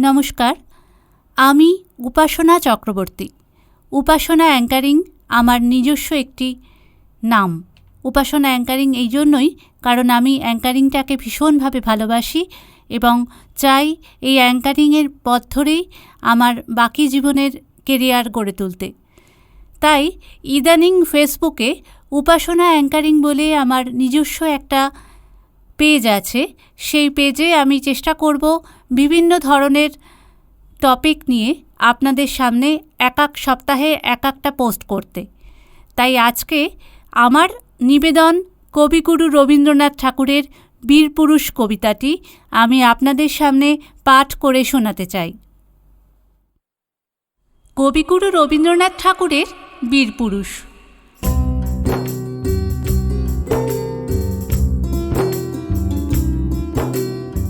নমস্কার, আমি উপাসনা চক্রবর্তী। উপাসনা অ্যাঙ্কারিং আমার নিজস্ব একটি নাম। উপাসনা অ্যাঙ্কারিং এই জন্যই কারণ আমি অ্যাঙ্কারিংটাকে ভীষণভাবে ভালোবাসি এবং চাই এই অ্যাঙ্কারিংয়ের পথ ধরেই আমার বাকি জীবনের কেরিয়ার গড়ে তুলতে। তাই ইদানিং ফেসবুকে উপাসনা অ্যাঙ্কারিং বলে আমার নিজস্ব একটা পেজ আছে, সেই পেজে আমি চেষ্টা করব বিভিন্ন ধরনের টপিক নিয়ে আপনাদের সামনে এক এক সপ্তাহে এক একটা পোস্ট করতে। তাই আজকে আমার নিবেদন কবিগুরু রবীন্দ্রনাথ ঠাকুরের বীরপুরুষ কবিতাটি আমি আপনাদের সামনে পাঠ করে শোনাতে চাই। কবিগুরু রবীন্দ্রনাথ ঠাকুরের বীরপুরুষ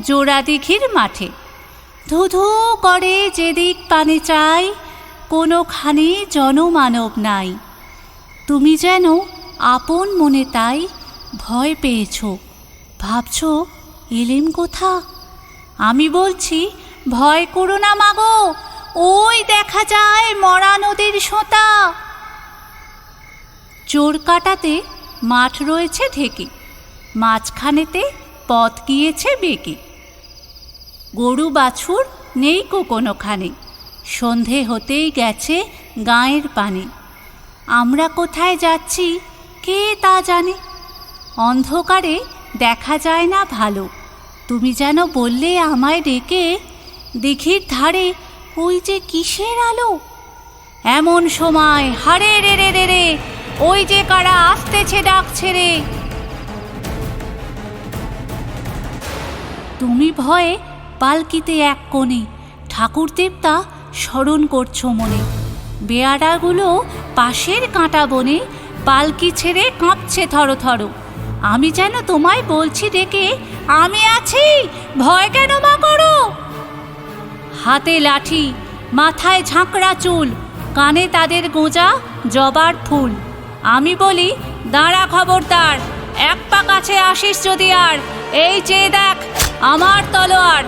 জোড়া দিঘির মাঠে। ধুধু করে যেদিক পানে চাই, কোনোখানে জনমানব নাই। তুমি যেন আপন মনে তাই ভয় পেয়েছ। ভাবছ, এলেম কোথা? আমি বলছি, ভয় করো না মাগো, ওই দেখা যায় মরা নদীর সোঁতা। চোর কাটাতে মাঠ রয়েছে ঢেকে, মাঝখানেতে পথ গিয়েছে বেঁকে গরু বাছুর নেই কো কোনোখানে। সন্ধে হতেই গেছে গাঁয়ের পানে। আমরা কোথায় যাচ্ছি, কে তা জানে? অন্ধকারে দেখা যায় না ভালো। তুমি যেন বললে আমায় ডেকে, দিঘির ধারে ওই যে কিসের আলো? এমন সময় হারে রে রে রে রে, ওই যে কারা আসতেছে ডাকছে রে। তুমি ভয়ে পালকিতে এক কোণে ঠাকুর দেবতা স্মরণ করছ মনে। বেয়ারাগুলো পাশের কাঁটা বনে পালকি ছেড়ে কাঁপছে থরো থরো। আমি যেন তোমায় বলছি ডেকে, আমি আছি, ভয় কেন মা করো? হাতে লাঠি, মাথায় ঝাঁকড়া চুল, কানে তাদের গোঁজা জবার ফুল। আমি বলি, দাঁড়া খবরদার। এক পা কাছে আসিস যদি আর। এই চেয়ে দেখ, আমার তলোয়ার।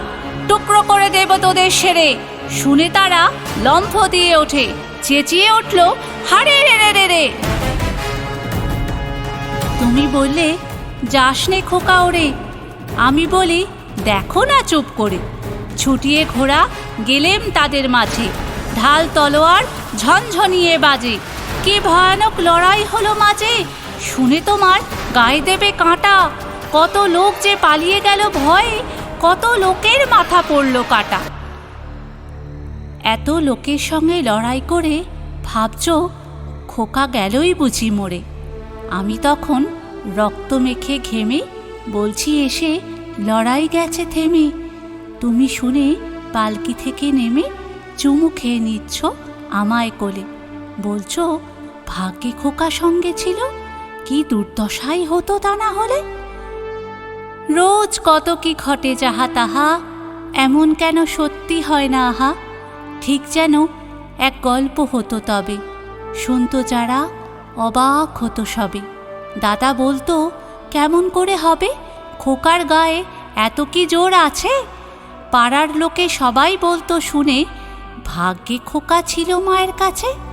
টুকরো করে দেব তোদের সেরে। শুনে তারা লম্ফ দিয়ে ওঠে। চেঁচিয়ে উঠল, হারে রে রে রে রে! তুমি বললে, যাসনে খোকা ওরে। আমি বলি, দেখো না চুপ করে। ছুটিয়ে ঘোড়া গেলেম তাদের মাঝে। ঢাল তলোয়ার ঝনঝনিয়ে বাজে। কি ভয়ানক লড়াই হলো মাঝে। শুনে তোমার গায়ে দেবে কাঁটা। কত লোক যে পালিয়ে গেল ভয়ে, কত লোকের মাথা পড়ল কাটা। এত লোকের সঙ্গে লড়াই করে ভাবছ, খোকা গেলই বুঝি মোড়ে আমি তখন রক্ত মেখে ঘেমে বলছি, এসে লড়াই গেছে থেমে। তুমি শুনে পালকি থেকে নেমে চুমু খেয়ে নিচ্ছ আমায় কোলে। বলছো, ভাগ্যে খোকা সঙ্গে ছিল কি দুর্দশাই হতো তা না হলে? রোজ কত কি ঘটে যাহা তাহা, এমন কেন সত্যি হয় না আহা? ঠিক যেন এক গল্প হতো তবে, শুনতো যারা অবাক হতো সবে। দাদা বলতো, কেমন করে হবে? খোকার গায়ে এত কি জোর আছে? পাড়ার লোকে সবাই বলতো শুনে, ভাগ্যে খোকা ছিল মায়ের কাছে?